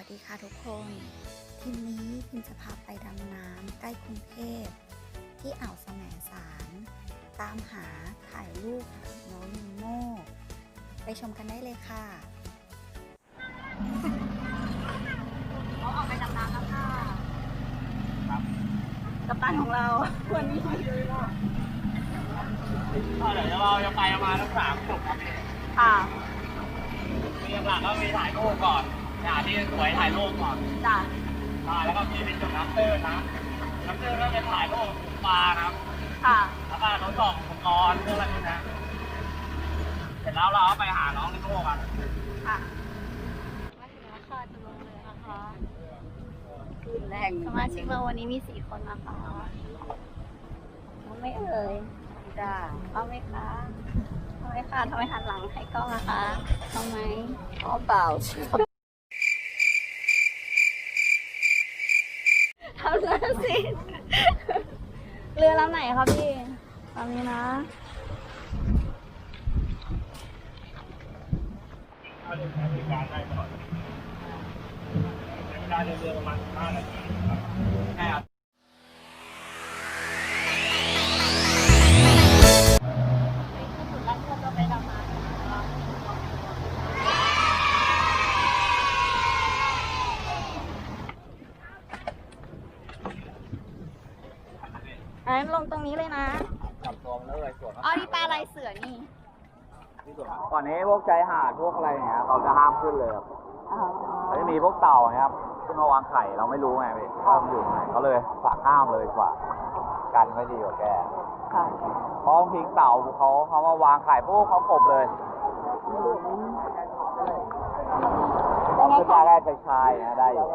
วัสดีค่ะทุกคนทีนี้พิมจะพาไปดำน้ำใกล้กรุงเทพที่อ่าวแสมสาร ตามหาถ่ายรูปน้องนีโม่ไปชมกันได้เลยค่ะเขาออกไปดำน้ำแล้วค่ะกัปตันของเราวันนี้ก็เดี๋ยวเราจะไปประมาณสักสามจุดครับพี่ค่ะมีหลักๆก็มีถ่ายรูปก่อน อย่าที่สวยถ่ายรูปก่อนจ้ะอ่าแล้วก็มีเป็นจุดน้ำตื้นนะน้ำตื้นก็เป็นถ่ายรูปปลานะครับค่ะ แล้วก็ทดสอบอุปกรณ์พวกอะไรพวกนี้เสร็จแล้วเราก็ไปหาน้องนิโม่กันค่ะ มาถึงแล้วค่ะจะลงเลยนะคะแรกสมาชิกเราวันนี้มีสี่คนนะคะน้องไม่เอ่ยจ้าเอาไหมคะเอาไหมคะทำไมหันหลังให้กล้องอะคะเอาไหมเอาเปล่าทำหน้าสิ เรือลำไหนครับพี่ลำนี้นะเอาเดินทางบริการได้ตลอดใช้เวลาเดินเรือประมาณ5นาทีครับ อันนั้นลงตรงนี้เลยนะจับตัวมันแล้วเลยสวนอ๋อนี่ปลาลายเสือนี่ก่อนนี้พวกชายหาดพวกอะไรอย่างเงี้ยเขาจะห้ามขึ้นเลยครับอ๋อแล้วจะมีพวกเต่าเนี่ยครับขึ้นมาวางไข่เราไม่รู้ไงพี่ว่ามันอยู่ตรงไหนเขาเลยฝากห้ามเลยดีกว่า กันไม่ดีกว่าแกค่ะเพราะบางทีเต่าเขาเขามาวางไข่ปุ๊บเขากบเลยเป็นไงขึ้นคะมาได้ชายชายๆนะได้อยู่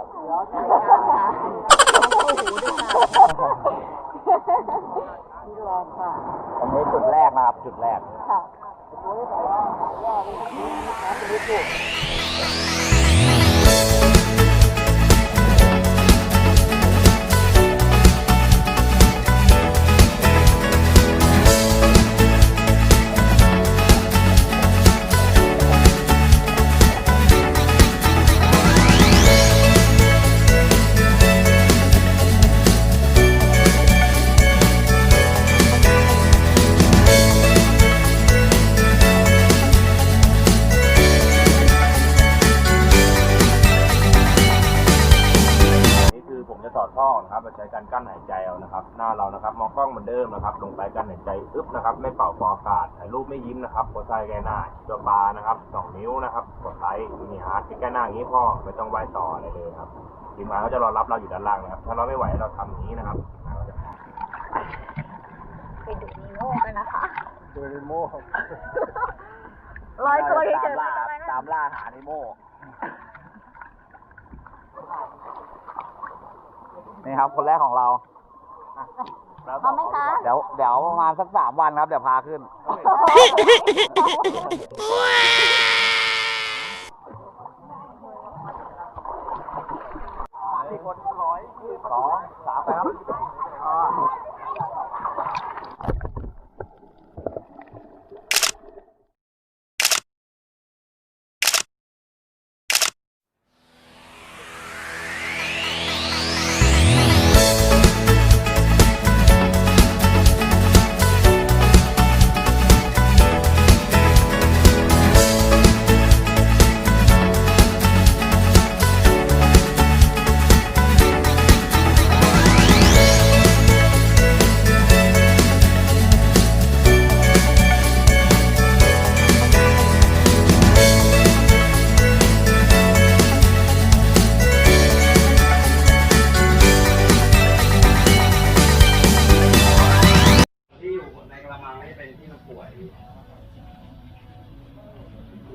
ตรงนี้จุดแรกนะครับจุดแรกค่ะนี่ ผมจะถอดท่อนะครับ เราใช้การกั้นหายใจเอานะครับ หน้าเรานะครับ มองกล้องเหมือนเดิมนะครับ ลงไปกั้นหายใจอึ๊บนะครับ ไม่เป่าฟองอากาศถ่ายรูปไม่ยิ้มนะครับกดใส่แกหน้าตัวปลานะครับสองนิ้วนะครับกดไลค์นี่ฮะที่แกหน้าอย่างนี้พ่อไม่ต้องไหวต่ออะไรเลยครับทีมงานเขาจะรอรับเราอยู่ด้านล่างนะครับ ถ้าเราไม่ไหวเราทำอย่างนี้นะครับทีมงานเขาจะไปดูนีโม่กันนะคะเจอนิโม่ร้อยตัวที่เจตาอมล่าอะไรนะตามล่าหานิโม่ นี่ครับ คนแรกของเราพร้อมไหมคะ เดี๋ยวเดี๋ยวประมาณสักสามวันครับ เดี๋ยวพาขึ้น สี่คนร้อยสองสามไปครับ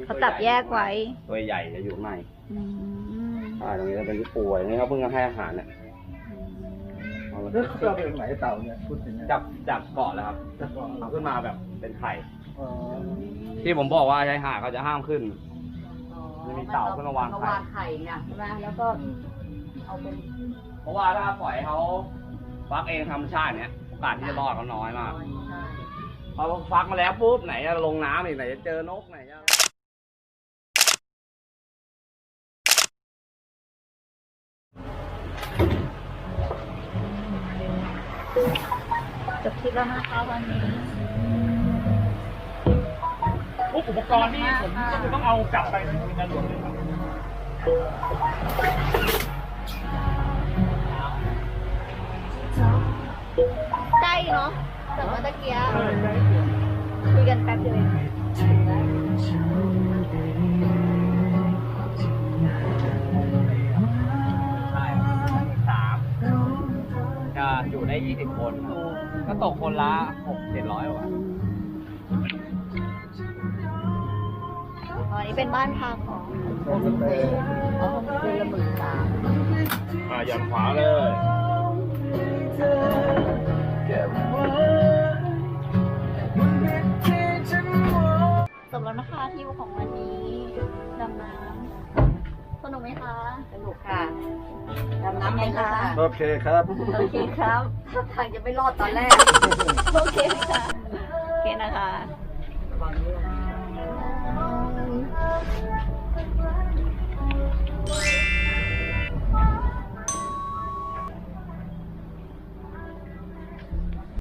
เขาจับแยกไว้ ตัวใหญ่จะอยู่ข้างในอืมอ่าตรงนี้จะเป็นที่ป่วยนี่เขาเพิ่งจะให้อาหารเนี่ยเอามาเรื่องเขาเอาไปตรงไหนเต่าเนี่ยพูดถึงเนี่ยจับจับเกาะแล้วครับเอาขึ้นมาแบบเป็นไข่ อ๋อที่ผมบอกว่าชายหาดเขาจะห้ามขึ้น จะมีเต่าขึ้นมาวางไข่ ไข่ไงใช่ไหมแล้วก็เอาเป็นเพราะว่าถ้าปล่อยเขาฟักเองธรรมชาติเนี้ยโอกาสที่จะรอดเขาน้อยมาก ใช่ พอฟักมาแล้วปุ๊บไหนจะลงน้ำอีกไหนจะเจอนกไหนจะ บทริปแล้วนะคะวันนี้พวกอุปกรณ์นี่ผมก็คือต้องเอากลับไปในงานหลวงเลยครับใกล้เนาะแต่ว่าตะเกียคุยกันแป๊บเดียวเอง อยู่ได้ยี่สิบคน ก็ตกคนละหกเจ็ดร้อยกว่าอ๋อนี่เป็นบ้านพักของโฮมสเตย์เอาโฮมสเตย์ละหมื่นสามอ่ายันขวาเลยจบแล้วนะคะที่อยู่ของวันนี้ดำน้ำสนุกไหมคะ สนุกค่ะ ดำน้ำไหมคะ โอเคครับ โอเคครับถ้าทางจะไม่รอดตอนแรก โอเคค่ะ โอเคนะคะ